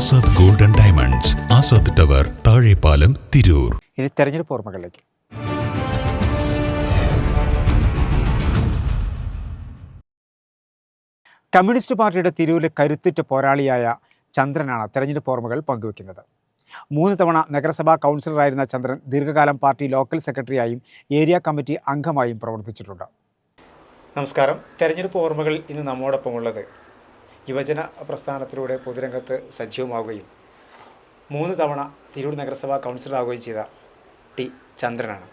Azad golden diamonds Azad tower Thazhepalam Tirur. ഇനി തെരഞ്ഞെടുപ്പ് ഓർമ്മകളിലേക്ക്. Communist പാർട്ടിയുടെ തിരൂരിലെ കരുത്തുറ്റ പോരാളിയായ ചന്ദ്രനാണ് തെരഞ്ഞെടുപ്പ് ഓർമ്മകൾ പങ്കുവെക്കുന്നത്. മൂന്ന് തവണ നഗരസഭാ കൗൺസിലറായിരുന്ന ചന്ദ്രൻ ദീർഘകാലം പാർട്ടി ലോക്കൽ സെക്രട്ടറിയായും ഏരിയ കമ്മിറ്റി അംഗമായും പ്രവർത്തിച്ചിട്ടുണ്ട്. നമസ്കാരം. തെരഞ്ഞെടുപ്പ് ഓർമ്മകൾ ഇന്ന് നമ്മോടൊപ്പമുള്ളത് യുവജന പ്രസ്ഥാനത്തിലൂടെ പൊതുരംഗത്ത് സജീവമാവുകയും മൂന്ന് തവണ തിരൂർ നഗരസഭാ കൗൺസിലറാവുകയും ചെയ്ത ടി ചന്ദ്രനാണ്.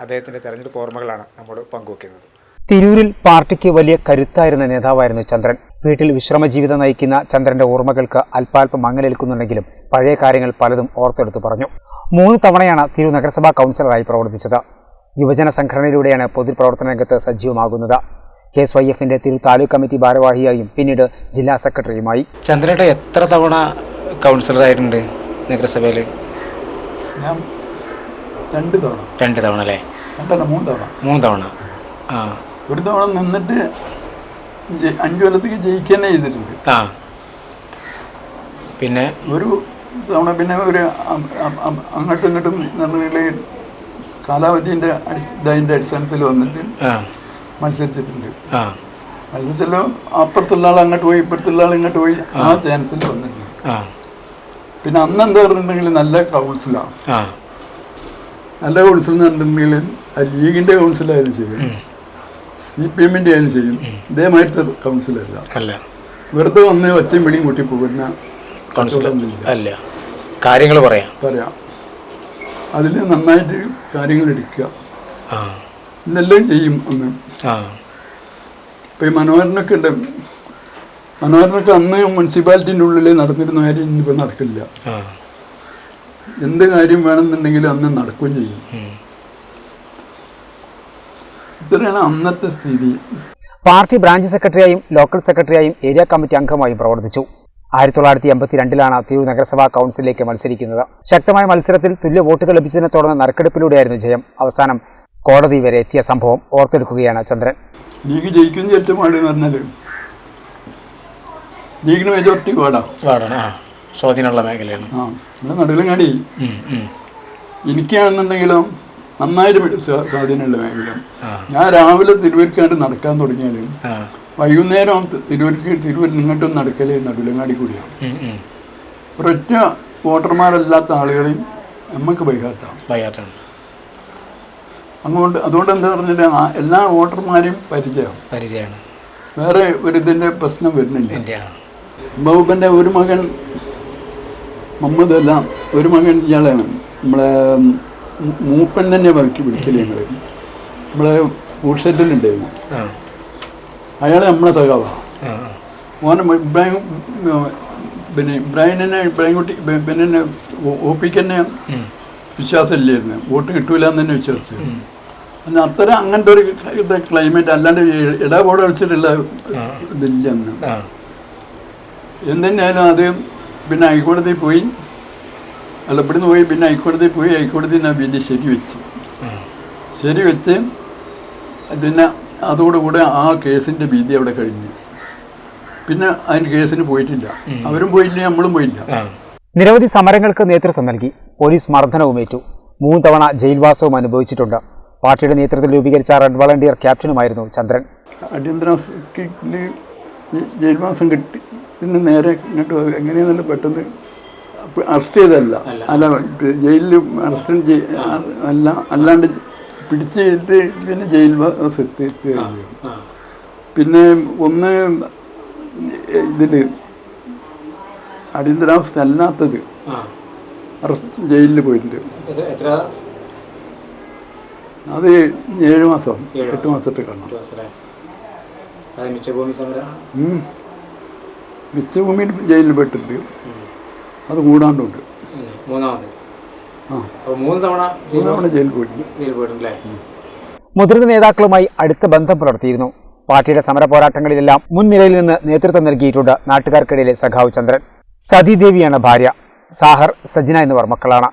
അദ്ദേഹത്തിന്റെ തെരഞ്ഞെടുപ്പ് ഓർമ്മകളാണ് നമ്മോട് പങ്കുവയ്ക്കുന്നത് തിരൂരിൽ പാർട്ടിക്ക് വലിയ കരുത്തായിരുന്ന നേതാവായിരുന്നു ചന്ദ്രൻ. വീട്ടിൽ വിശ്രമ ജീവിതം നയിക്കുന്ന ചന്ദ്രന്റെ ഓർമ്മകൾക്ക് അല്പാൽപ്പം മങ്ങലേൽക്കുന്നുണ്ടെങ്കിലും പഴയ കാര്യങ്ങൾ പലതും ഓർത്തെടുത്ത് പറഞ്ഞു. മൂന്ന് തവണയാണ് തിരൂർ നഗരസഭാ കൗൺസിലറായി പ്രവർത്തിച്ചത്. യുവജന സംഘടനയിലൂടെയാണ് പൊതുപ്രവർത്തന രംഗത്ത് സജീവമാകുന്നത്. കെ എസ് വൈ എഫിന്റെ തിരു താലൂക്ക് കമ്മിറ്റി ഭാരവാഹിയായും പിന്നീട് ജില്ലാ സെക്രട്ടറിയുമായി. ചന്ദ്രേട്ട എത്ര തവണ കൗൺസിലറായിട്ടുണ്ട് നഗരസഭയിൽ ഞാൻ രണ്ട് തവണ. രണ്ട് തവണ അല്ലേ? മൂന്ന് തവണ. മൂന്ന് തവണ. ആ. ഒരു തവണ നിന്നിട്ട് അഞ്ചു കൊല്ലത്തേക്ക് ജയിക്കുക ചെയ്തിട്ടുണ്ട്. ആ. പിന്നെ? ഒരു തവണ പിന്നെ ഒരു അങ്ങോട്ടും ഇങ്ങോട്ടും കാലാവധിന്റെ കാലാവധീന്റെ ഇതതിന്റെ അടിസ്ഥാനത്തിൽ വന്നിട്ട് ആ. മത്സരിച്ചിട്ടുണ്ട്. മത്സരത്തിൽ അപ്പുറത്തുള്ള ആൾ അങ്ങോട്ട് പോയി ഇപ്പുറത്തുള്ള ആൾ ഇങ്ങോട്ട് പോയി ആ ചാൻസിൽ വന്നിട്ടുണ്ട്. പിന്നെ അന്ന് എന്താ പറഞ്ഞിട്ടുണ്ടെങ്കിൽ നല്ല കൗൺസിലാണ് നല്ല കൗൺസിൽ എന്ന് പറഞ്ഞിട്ടുണ്ടെങ്കിൽ ആ ലീഗിന്റെ കൗൺസിലായാലും ശരി സി പി എമ്മിന്റെ ആയാലും ശരി ഇതേമാതിരത്തെ കൗൺസിലല്ല അല്ല. വെറുതെ വന്ന് ഒച്ചയും വിളിയും കൂട്ടി പോകുന്ന കൗൺസിലർ അല്ല. കാര്യങ്ങൾ പറയാം. പറയാം. അതിൽ നന്നായിട്ട് കാര്യങ്ങൾ എടുക്കുക. ഇന്നെല്ലാം ചെയ്യും അന്ന്. ആ. ഇപ്പം ഈ മനോഹരനൊക്കെ ഉണ്ട്. മനോഹരനൊക്കെ അന്ന് മുനിസിപ്പാലിറ്റിന്റെ ഉള്ളിൽ നടന്നിരുന്ന കാര്യം ഇന്നിപ്പോൾ നടക്കില്ല. ആ. എന്ത് കാര്യം വേണമെന്നുണ്ടെങ്കിലും അന്ന് നടക്കുകയും ചെയ്യും. ഇത്രയാണ് അന്നത്തെ സ്ഥിതി. പാർട്ടി ബ്രാഞ്ച് സെക്രട്ടറിയായും ലോക്കൽ സെക്രട്ടറിയായും ഏരിയ കമ്മിറ്റി അംഗമായും പ്രവർത്തിച്ചു. ആയിരത്തി തൊള്ളായിരത്തി എൺപത്തിരണ്ടിലാണ് തിരൂർ നഗരസഭാ കൗൺസിലിലേക്ക് മത്സരിക്കുന്നത്. ശക്തമായ മത്സരത്തിൽ തുല്യ വോട്ടുകൾ ലഭിച്ചതിനെ തുടർന്ന് നറുക്കെടുപ്പിലൂടെയായിരുന്നു ജയം. അവസാനം കോടതി വരെ എത്തിയ സംഭവം ഓർത്തെടുക്കുകയാണ് ചന്ദ്രൻ. ലീഗ് ജയിക്കും വിചാരിച്ച പാട് എന്ന് പറഞ്ഞാൽ ലീഗിന് മെജോറിറ്റി വാർഡാണ് സ്വാധീനമുള്ള മേഖലയാണ്. ആ നമ്മുടെ ഉം. എനിക്കാണെന്നുണ്ടെങ്കിലും നന്നായിട്ട് സ്വാധീനമുള്ള മേഖല. ഞാൻ രാവിലെ തിരുവരിക്കാണ്ട് നടക്കാൻ തുടങ്ങിയാലും വൈകുന്നേരം തിരുവരിക്ക് തിരുവരി ഇങ്ങോട്ടും നടക്കൽ നടുവിലങ്ങാടി കൂടിയാണ്. ഒരൊറ്റ വോട്ടർമാരല്ലാത്ത ആളുകളെയും നമുക്ക് ബൈഹാത്താണ് വയ്യാട്ടാണ് അതുകൊണ്ട് അതുകൊണ്ട് എന്താ പറഞ്ഞില്ല എല്ലാ വോട്ടർമാരെയും പരിചയം. പരിചയമാണ്. വേറെ ഒരു ഇതിന്റെ പ്രശ്നം വരുന്നില്ല. ബഹുബന്റെ ഒരു മകൻ മുഹമ്മദ് അല്ല ഒരു മകൻ ഇയാളാണ് നമ്മളെ മൂപ്പൻ തന്നെ വഴക്കി വിളിക്കൽ ഞങ്ങൾ നമ്മളെ ആ. അയാൾ നമ്മളെ സഖാവാണ്. മോനെ ഇബ്രാഹിം പിന്നെ ഇബ്രാഹിമിനെ ഇബ്രാഹിം കുട്ടി പിന്നെ ഒ പിക്ക് തന്നെ ഉം. വിശ്വാസമില്ലായിരുന്നു. വോട്ട് കിട്ടൂല എന്ന് തന്നെ വിശ്വസിച്ചു അന്ന് അത്തരം അങ്ങനത്തെ ഒരു ക്ലൈമറ്റ് അല്ലാണ്ട് ഇടപാട് കളിച്ചിട്ടുള്ള ഇതില്ല അന്ന്. ആ. എന്തെന്നായാലും അത് പിന്നെ ഹൈക്കോടതിയിൽ പോയി. അല്ല ഇവിടുന്ന് പോയി പിന്നെ ഹൈക്കോടതിയിൽ പോയി ഹൈക്കോടതി ഞാൻ വിധി ശരി വെച്ച്. ആ. ശരി വെച്ച് പിന്നെ അതോടുകൂടെ ആ കേസിന്റെ വിധി അവിടെ കഴിഞ്ഞു. പിന്നെ അതിന് കേസിന് പോയിട്ടില്ല. അവരും പോയില്ല നമ്മളും പോയില്ല. ആ. നിരവധി സമരങ്ങൾക്ക് നേതൃത്വം നൽകി. പോലീസ് മർദ്ദനവുമേറ്റു. മൂന്ന് തവണ ജയിൽവാസവും അനുഭവിച്ചിട്ടുണ്ട്. പാർട്ടിയുടെ നേതൃത്വത്തിൽ രൂപീകരിച്ച റെഡ് വളണ്ടിയർ ക്യാപ്റ്റനുമായിരുന്നു ചന്ദ്രൻ. അടിയന്തര ജയിൽവാസം കിട്ടി. പിന്നെ നേരെ ഇങ്ങോട്ട് എങ്ങനെയാണെന്നല്ല പെട്ടെന്ന് അറസ്റ്റ് ചെയ്തല്ല അല്ല. ജയിലിൽ അറസ്റ്റ് അല്ല അല്ലാണ്ട് പിടിച്ചിട്ട് പിന്നെ ജയിൽവാസം പിന്നെ ഒന്ന് ഇതിൽ അടിയന്തരാവസ്ഥ അല്ലാത്തത്. ആ. അറസ്റ്റ് ജയിലിൽ പോയിട്ടുണ്ട്. എത്ര അത് ഏഴ് മാസം എട്ട് മാസത്തെ ഉം. മിച്ചഭൂമിയിൽ ജയിലിൽ പോയിട്ടുണ്ട് അത് കൂടാണ്ടുണ്ട് മൂന്നാമത്. മൂന്ന് തവണ ജയിലിൽ പോയിട്ടുണ്ട്. മുതിർന്ന നേതാക്കളുമായി അടുത്ത ബന്ധം പുലർത്തിയിരുന്നു. പാർട്ടിയുടെ സമര പോരാട്ടങ്ങളിലെല്ലാം മുൻനിരയിൽ നിന്ന് നേതൃത്വം നൽകിയിട്ടുണ്ട് നാട്ടുകാർക്കിടയിലെ സഖാവ് ചന്ദ്രൻ. സതീദേവിയാണ് ഭാര്യ. സാഹർ സജ്ന എന്നിവർ മക്കളാണ്.